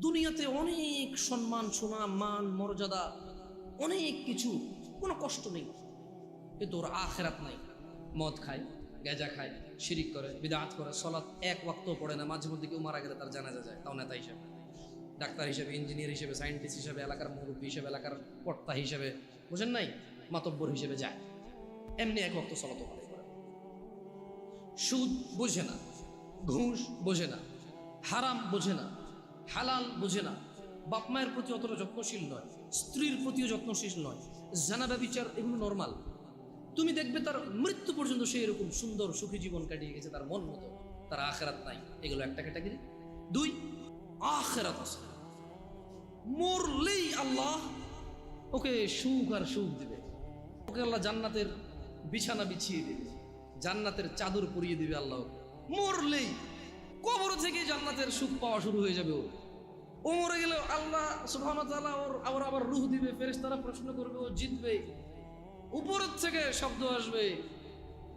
দুনিয়াতে অনেক সম্মান, সুনাম, মান, মর্যাদা, অনেক কিছু। কোনো কষ্ট নেই। কিন্তু ওর আখেরাত নাই। মদ খায়, গেজা খায়, শিরিক করে, বিদাত করে, সলাৎ এক ওয়াক্ত পড়ে না। মাঝে মধ্যে কেউ মারা গেলে তার জানাজা যায়, তাও নেতা হিসেবে। ডাক্তার হিসেবে, ইঞ্জিনিয়ার হিসেবে, সায়েন্টিস্ট হিসেবে, এলাকার মুরব্বী হিসেবে, এলাকার কর্তা হিসেবে, বুঝেন নাই? মাতব্বর হিসেবে যায়। এমনি এক ওয়াক্ত সলাত করে। সুদ বোঝে না, ঘুষ বোঝে না, হারাম বোঝে না। হালাল বোঝে না। বাপ মায়ের প্রতি অতটা যত্নশীল নয়, স্ত্রীর প্রতিও যত্নশীল নয়। জানা ব্যবিচার এগুলো নর্মাল তুমি দেখবে তার মৃত্যু পর্যন্ত সে এরকম সুন্দর সুখী জীবন কাটিয়ে গেছে তার মন মতো। তার আখেরাত নাই, এগুলো একটা ক্যাটাগরি দুই, আখেরাত আছে। মরলেই আল্লাহ ওকে সুখ আর সুখ দিবে। ওকে আল্লাহ জান্নাতের বিছানা বিছিয়ে দেবে। জান্নাতের চাদর পরিয়ে দিবে আল্লাহ। মরলেই কবর থেকে জান্নাতের সুখ পাওয়া শুরু হয়ে যাবে ওর। ও গেলে আল্লাহ সুবহানাহু তাআলা ওর আবার আবার রূহ দিবে, ফেরেশতারা প্রশ্ন করবে, ও জিতবে উপরের থেকে শব্দ আসবে,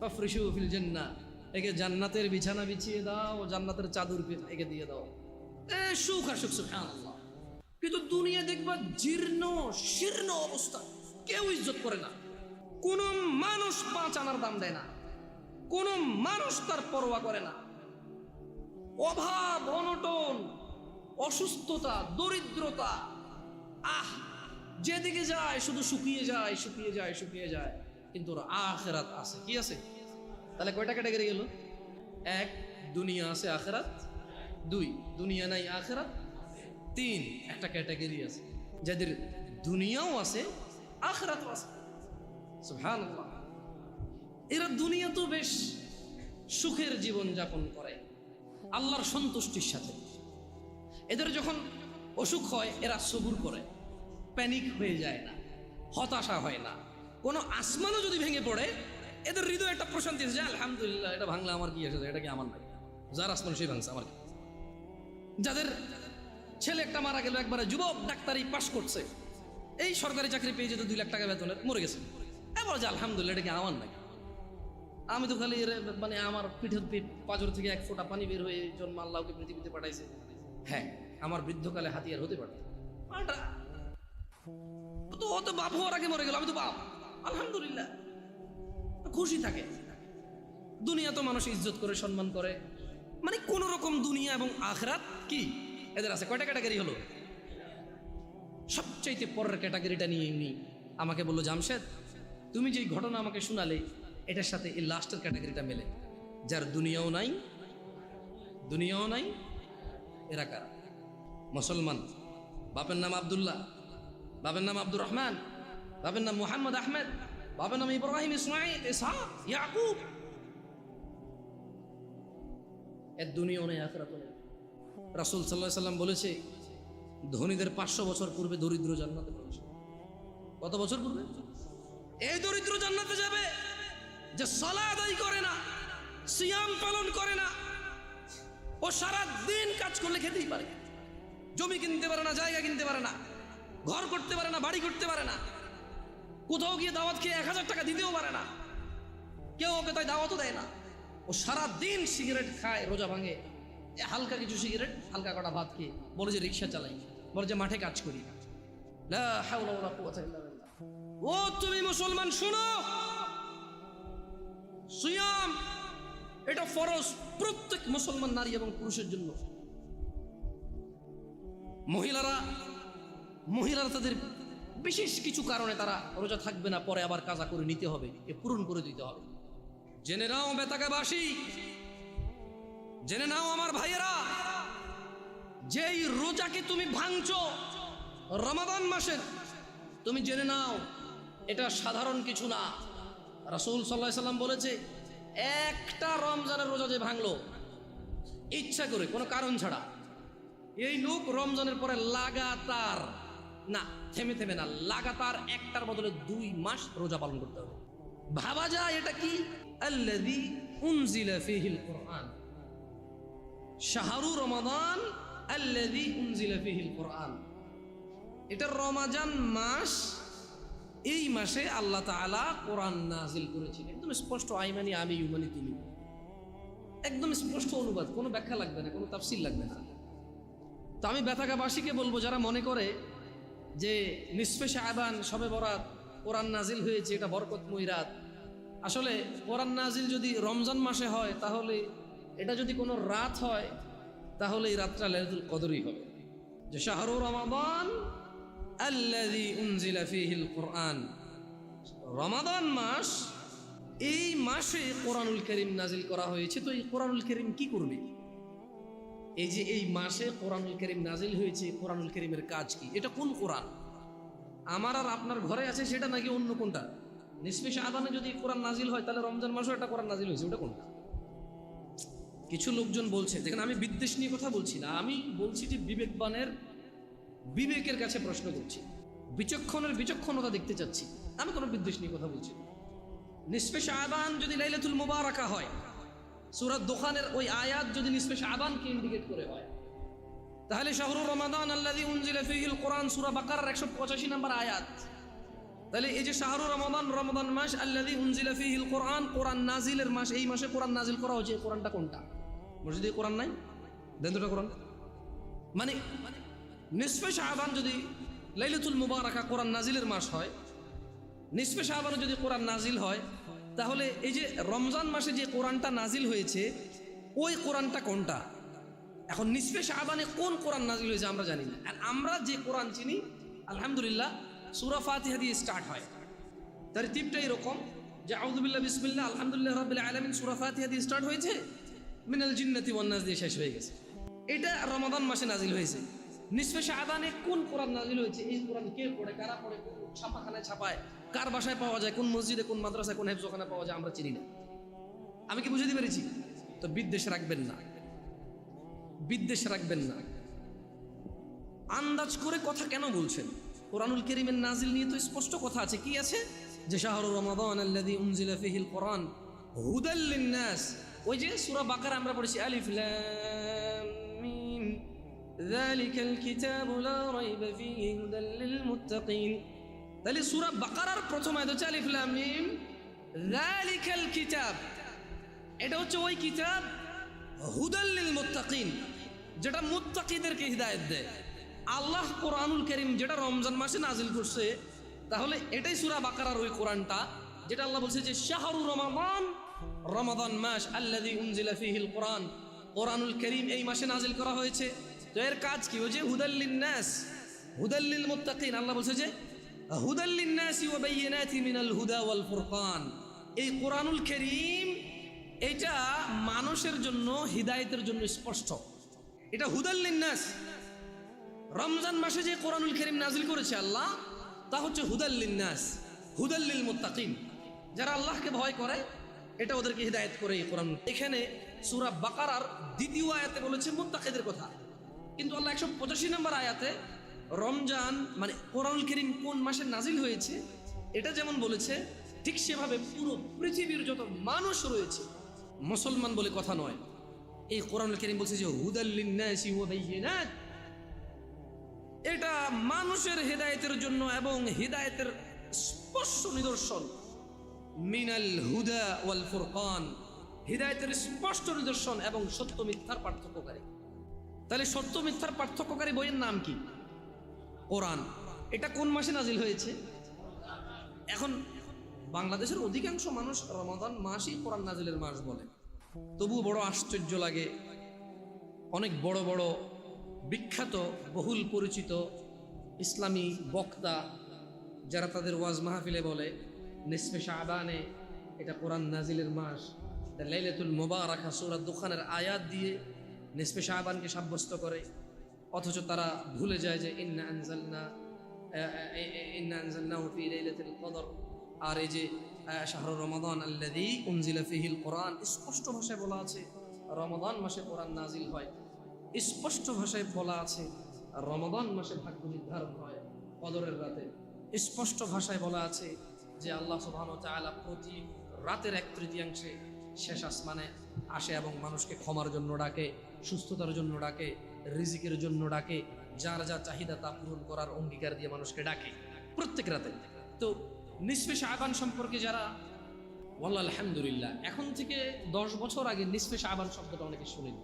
ফাফরিশু ফিল জান্নাহ। একে জান্নাতের বিছানা বিছিয়ে দাও, জান্নাতের চাদর একে দিয়ে দাও। এ সুখ আর সুখ সুবহানাল্লাহ। কিন্তু দুনিয়া দেখবা জীর্ণ, শীর্ণ অবস্থা। কেউ ইজ্জত করে না। কোন মানুষ পাঁচ আনার দাম দেয় না। কোন মানুষ তার পরোয়া করে না। অভাব, অনটন অসুস্থতা, দরিদ্রতা, আহ, যেদিকে যায়, শুধু শুকিয়ে যায় শুকিয়ে যায় শুকিয়ে যায়। কিন্তু ওর আখেরাত আছে। কি আছে? তাহলে কয়টা ক্যাটাগরি গেল? এক, দুনিয়া আছে, আখেরাত। দুই, দুনিয়া নাই, আখেরাত। তিন, একটা ক্যাটাগরি আছে। যাদের দুনিয়াও আছে, আখেরাতও আছে। এরা দুনিয়া তো বেশ সুখের জীবন যাপন করে। আল্লাহর সন্তুষ্টির সাথে। এদের যখন অসুখ হয়, এরা সবুর করে। প্যানিক হয়ে যায় না, হতাশা হয় না। কোনো আসমানও যদি ভেঙে পড়ে, এদের হৃদয় একটা প্রশান্তি যে আলহামদুলিল্লাহ, এটা ভাঙলে আমার কি এসেছে? এটা কি আমার নাই? যার আসমান সেই ভাঙছে, আমার কি? যাদের ছেলে একটা মারা গেল, একবারে যুবক, ডাক্তারি পাশ করছে, এই সরকারি চাকরি পেয়ে যেত দুই লাখ টাকা বেতনের, মরে গেছে। এবার যে, আলহামদুলিল্লাহ, এটা কি আমার নাই? আমি তো খালি মানে আমার পিঠের পিঠ পাজর থেকে এক ফোঁটা পানি বের হয়ে জন্ম আল্লাহকে পৃথিবীতে পাঠাইছে। হ্যাঁ আমার বৃদ্ধকালে হাতিয়ার হতে পারে। তো ও বাপ হওয়ার আগে মরে গেল, আমি তো বাপ। আলহামদুলিল্লাহ। খুশি থাকে। দুনিয়া তো মানুষ ইজ্জত করে, সম্মান করে। মানে কোন রকম দুনিয়া এবং আখরাত কি? এদের আছে কয়টা ক্যাটাগরি হলো? সবচাইতে পরের ক্যাটাগরিটা নিয়ে এমনি আমাকে বলল, জামশেদ, তুমি যেই ঘটনা আমাকে শোনালে, এটার সাথে এই লাস্টের ক্যাটাগরিটা মেলে। যার দুনিয়াও নাই দুনিয়াও নাই, এরা কারা? মুসলমান। বাপের নাম আবদুল্লাহ, বাপের নাম আব্দুর রহমান, বাপের নাম মুহাম্মদ আহমেদ, বাপের নাম ইব্রাহিম ইসমাইল ইসহাক, ইয়াকুব। এর দুনিয়াও নেই, আখরাতও নেই। রাসূল সাল্লাল্লাহু সাল্লাম বলেছে, ধনীদের পাঁচশো বছর পূর্বে দরিদ্র জান্নাতে করে। কত বছর পূর্বে? এই দরিদ্র জান্নাতে যাবে যে সলা আদায় করে না, সিয়াম পালন করে না। ও সারা দিন কাজ করলে খেতেই পারে জমি কিনতে পারে না, জায়গা কিনতে পারে না, ঘর করতে পারে না, বাড়ি করতে পারে না, কোথাও গিয়ে দাওয়াত খেয়ে এক হাজার টাকা দিতেও পারে না, কেউ ওকে তাই দাওয়াতও দেয় না। ও সারা দিন সিগারেট খায়, রোজা ভাঙে। হালকা কিছু সিগারেট, হালকা কটা ভাত খেয়ে, বলে যে রিক্সা চালাই, বলে যে মাঠে কাজ করি। ও, তুমি মুসলমান, শোনো! সিয়াম, এটা ফরজ প্রত্যেক মুসলমান নারী এবং পুরুষের জন্য। মহিলারা মহিলারা তাদের বিশেষ কিছু কারণে তারা রোজা থাকবে না, পরে আবার কাজা করে নিতে হবে, এ পূরণ করে দিতে হবে। জেনে নাও বেতাকাবাসী জেনে নাও আমার ভাইয়েরা, যেই রোজাকে তুমি ভাঙছো, রমাদান মাসের, তুমি জেনে নাও, এটা সাধারণ কিছু না। রাসূল সাল্লাহ সাল্লাম বলেছে, একটা রমজানের রোজা যে ভাঙলো, ইচ্ছা করে, কোনো কারণ ছাড়া। এই লোক রমজানের পরে লাগাতার, না, থেমে থেমে না, লাগাতার একটার বদলে দুই মাস রোজা পালন করতে হবে। ভাবা যায় এটা কি? ফীহিল কোরআন। শাহরু রমাদান এটা রমাজান মাস, এই মাসে আল্লাহ তাআলা কোরআন নাজিল করেছেন। একদম স্পষ্ট, আইমানি, আমি, ইউমানি, তুমি। একদম স্পষ্ট অনুবাদ, কোনো ব্যাখ্যা লাগবে না, কোনো তাফসিল লাগবে না। তো আমি ব্যথাকাবাসীকে বলব যারা মনে করে যে নিসফে শাহবান সবে বরাত কোরআন নাজিল হয়েছে, এটা বরকতময়ী রাত। আসলে কোরআন নাজিল যদি রমজান মাসে হয়, তাহলে এটা যদি কোনো রাত হয়, তাহলে এই রাতটা লেলাতুল কদরই হবে। যে শাহরু রমাদান আল্লাযী উনজিলা কোরআন। রমাদান মাস, এই মাসে কোরআনুল করিম নাজিল করা হয়েছে, তো এই কোরআনুল করিম কি করবে? এই যে এই মাসে কোরআনুল করিম নাজিল হয়েছে, কোরআনুল করিমের কাজ কি? এটা কোন কোরআন? আমার আর আপনার ঘরে আছে সেটা নাকি অন্য কোনটা? নিষ্পেষ আদানে যদি কোরআন নাজিল হয়, তাহলে রমজান মাসেও একটা কোরআন নাজিল হয়েছে, ওটা কোনটা? কিছু লোকজন বলছে দেখেন আমি বিদ্বেষ নিয়ে কথা বলছি না, আমি বলছি যে বিবেকবানের, বিবেকের কাছে প্রশ্ন করছি। বিচক্ষণের বিচক্ষণতা দেখতে চাচ্ছি। আমি কোনো বিদ্বেষ নিয়ে কথা বলছি না। নিষ্পেষ আবান যদি লাইলাতুল মুবারাকা হয় সুরাত দোকানের ওই আয়াত যদি নিষ্পেষ আবানকে ইন্ডিকেট করে হয়। তাহলে শাহরুর রমাদান আল্লাযী উনজিলা ফীহিল কোরআন সূরা বাকারার 185 নম্বর আয়াত। তাহলে এই যে শাহরুর রমাদান রমাদান মাস, আল্লাযী উনজিলা ফীহিল কোরআন কোরআন নাজিলের মাস, এই মাসে কোরআন নাজিল করা হয়েছে কোরআনটা কোনটা? মসজিদে কোরআন নাই? দেন দুটো কোরআন। মানে নিসফে শাহবান যদি লাইলাতুল মুবারাকা কোরআন নাজিলের মাস হয়, নিসফে শাহবানে যদি কোরআন নাজিল হয় তাহলে এই যে রমজান মাসে যে কোরআনটা নাজিল হয়েছে, ওই কোরআনটা কোনটা? এখন নিসফে শাহবানে কোন কোরআন নাজিল হয়েছে আমরা জানি না। আর আমরা যে কোরআন চিনি, আলহামদুলিল্লাহ, সুরা ফাতিহা দিয়ে স্টার্ট হয়। তার টিপটা এরকম, যে আউদুবিল্লাহ বিসমিল্লাহ, আলহামদুলিল্লাহ রাব্বিল আলামিন, সূরা ফাতিহা দিয়ে স্টার্ট হয়েছে, মিনাল জিন্নাতি ওয়ান নাস দিয়ে শেষ হয়ে গেছে। এটা রমাদান মাসে নাজিল হয়েছে। নিসফে শাহবানে কোন কোরআন নাজিল হয়েছে? এই কোরআন কে পড়ে, কারা পড়ে ছাপাখানায় ছাপায়, কার বাসায় পাওয়া যায়, কোন মসজিদে, কোন মাদ্রাসায়, কোন হেফজখানায় পাওয়া যায়, আমরা চিনি না। আমি কি বুঝাতে পেরেছি? তো বিদ্বেষ রাখবেন না। বিদ্বেষ রাখবেন না। আন্দাজ করে কথা কেন বলছেন? কোরআনুল করিমের নাজিল নিয়ে তো স্পষ্ট কথা আছে। কি আছে? যে শাহরু রমাদান আল্লাযী উনজিলা ফীহিল কোরআন, হুদাল লিন-নাস। ওই যে সূরা বাকারা আমরা পড়েছি, আলিফ লাম। যালিকাল কিতাবু লা রাইবা ফীহি হুদাল লিল-মুত্তাকিন তাহলে সূরা বাকারার প্রথম আয়াত হচ্ছে আলিফ লাম মিম। যালিকাল কিতাব এটা হচ্ছে ওই কিতাব হুদাল্লিল মুত্তাকিন যেটা মুত্তাকিদেরকে হিদায়ত দেয়। আল্লাহ কোরআনুল করিম যেটা রমজান মাসে নাজিল করছে, তাহলে এটাই সুরা বাকারার ওই কোরআনটা, যেটা আল্লাহ বলছে যে শাহরু রমাদান রমাদান মাস আল্লাযী উনজিলা ফীহিল কোরআন। কোরআনুল করিম এই মাসে নাজিল করা হয়েছে। তো এর কাজ কি? ওই যে হুদাল্লিন নাস হুদাল্লিল মুত্তাকিন, আল্লাহ বলছে যে হুদাল্লিন নাসি ওয়া বাইয়িনাতি মিনাল হুদা ওয়াল ফুরকান। এই কোরআনুল করিম এটা মানুষের জন্য, হিদায়তের জন্য স্পষ্ট। এটা হুদাল্লিন্নাস রমজান মাসে যে কোরআনুল করিম নাজিল করেছে আল্লাহ, তা হচ্ছে হুদাল্লিন্নাস হুদাল্লিল মুত্তাকিন। যারা আল্লাহকে ভয় করে, এটা ওদেরকে হিদায়ত করে এই কোরআন। এখানে সূরা বাকারার দ্বিতীয় আয়াতে বলেছে মুত্তাকিদের কথা। কিন্তু আল্লাহ একশো পঁচাশি নম্বর আয়াতে রমজান মানে কোরআনুল করিম কোন মাসে নাজিল হয়েছে, এটা যেমন বলেছে, ঠিক সেভাবে পুরো পৃথিবীর যত মানুষ রয়েছে, মুসলমান বলে কথা নয়। এই কোরআন করিম বলছে যে বাইয়িনাত। এটা মানুষের হেদায়েতের জন্য এবং হেদায়েতের স্পষ্ট নিদর্শন। মিনাল হুদা ওয়াল ফুরকান। হিদায়তের স্পষ্ট নিদর্শন এবং সত্য মিথ্যার পার্থক্যকারী তাহলে সত্য মিথ্যার পার্থক্যকারী বইয়ের নাম কি? কোরআন। এটা কোন মাসে নাজিল হয়েছে? এখন বাংলাদেশের অধিকাংশ মানুষ রমাদান মাসই কোরআন নাজিলের মাস বলে। তবুও বড় আশ্চর্য লাগে অনেক বড় বড় বিখ্যাত, বহুল পরিচিত ইসলামী বক্তা যারা তাদের ওয়াজ মাহফিলে বলে, নিসফে শাহবানে এটা কোরআন নাজিলের মাস লাইলাতুল মোবারকা, সূরা দোকানের আয়াত দিয়ে নিসফে শাহবানকে সাব্যস্ত করে, অথচ তারা ভুলে যায় যে ইন্না আর এই যে শাহরু রমাদান আল্লাযী উনজিলা ফিহিল কোরআন, স্পষ্ট ভাষায় বলা আছে, রমাদান মাসে কোরআন নাজিল হয়। স্পষ্ট ভাষায় বলা আছে, রমাদান মাসে ভাগ্য নির্ধারণ হয় কদরের রাতে। স্পষ্ট ভাষায় বলা আছে যে আল্লাহ সুবহানাহু ওয়া তাআলা প্রতি রাতের এক তৃতীয়াংশে শেষ আসমানে আসে এবং মানুষকে ক্ষমার জন্য ডাকে। সুস্থতার জন্য ডাকে, রিজিকের জন্য ডাকে, যার যা চাহিদা তা পূরণ করার অঙ্গীকার দিয়ে মানুষকে ডাকে প্রত্যেক রাতে। তো নিসফে শাহবান সম্পর্কে যারা, ওয়াল্লাহ আলহামদুলিল্লাহ, এখন থেকে দশ বছর আগে নিসফে শাহবান শব্দটা অনেকে শুনেন।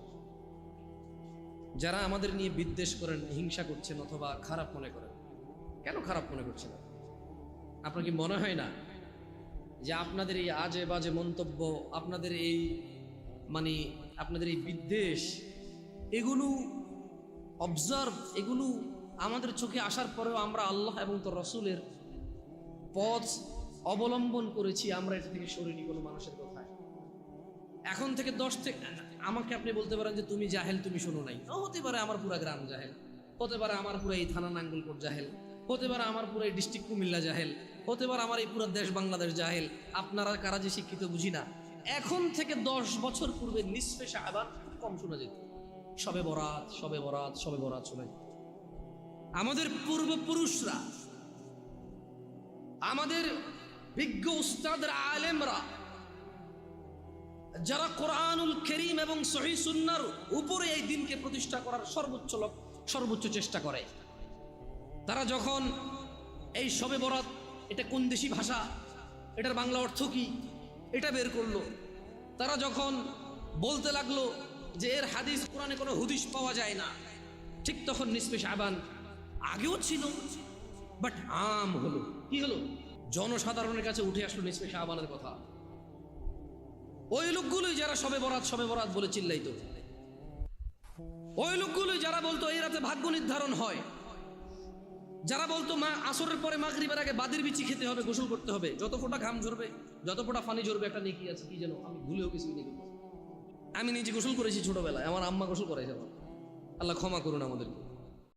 যারা আমাদের নিয়ে বিদ্বেষ করেন, হিংসা করছেন অথবা খারাপ মনে করেন, কেন খারাপ মনে করছেন? আপনার কি মনে হয় না যে আপনাদের এই আজে বাজে মন্তব্য, আপনাদের এই মানে আপনাদের এই বিদ্বেষ, এগুলো অবজার্ভ এগুলো আমাদের চোখে আসার পরেও আমরা আল্লাহ এবং তোর রসুলের পথ অবলম্বন করেছি, আমরা এটা থেকে সরিনি কোনো মানুষের কথায়। এখন থেকে দশ থেকে, আমাকে আপনি বলতে পারেন যে তুমি জাহেল, তুমি শোনো নাই। হতে পারে আমার পুরা গ্রাম জাহেল, হতে পারে আমার পুরো এই থানা নাঙ্গলকোট জাহেল, হতে পারে আমার পুরো এই ডিস্ট্রিক্ট কুমিল্লা জাহেল, হতে পারে আমার এই পুরো দেশ বাংলাদেশ জাহেল। আপনারা কারা যে শিক্ষিত বুঝি না। এখন থেকে দশ বছর পূর্বে নিঃশ্বেষ আবার কম শোনা যেত। সবে বরাত সবে বরাত সবে বরাত শোনা যেত। আমাদের পূর্বপুরুষরা, আমাদের বিজ্ঞ উস্তাদরা আলেমরা, যারা কোরআনুল করিম এবং সহি সুন্নার উপরে এই দিনকে প্রতিষ্ঠা করার সর্বোচ্চ সর্বোচ্চ চেষ্টা করে, তারা যখন এই সবে বরাত, এটা কোন দেশি ভাষা? এটার বাংলা অর্থ কি? এটা বের করল। তারা যখন বলতে লাগল যে এর হাদিস কোরআনে কোনো হুদিস পাওয়া যায় না, ঠিক তখন নিসপে সাবান আগেও ছিল বাট আম হলো। কি হলো? জনসাধারণের কাছে উঠে আসলো নিসপে সাবানের কথা। ওই লোকগুলোই যারা সবে বরাত সবে বরাত বলে চিল্লাইতো। ওই লোকগুলোই যারা বলতো এই রাতে ভাগ্য নির্ধারণ হয় যারা বলতো মা, আসরের পরে মাগরিবের আগে বাদের বিচি খেতে হবে, গোসল করতে হবে, যত ফোটা ঘাম ঝরবে, যত ফোটা পানি ঝরবে, একটা নেকি আছে কি যেন, আমি ভুলেও কিছু নেই আমি নিজে গোসল করেছি ছোটবেলায়, আমার আম্মা গোসল আমার। আল্লাহ ক্ষমা করুন আমাদেরকে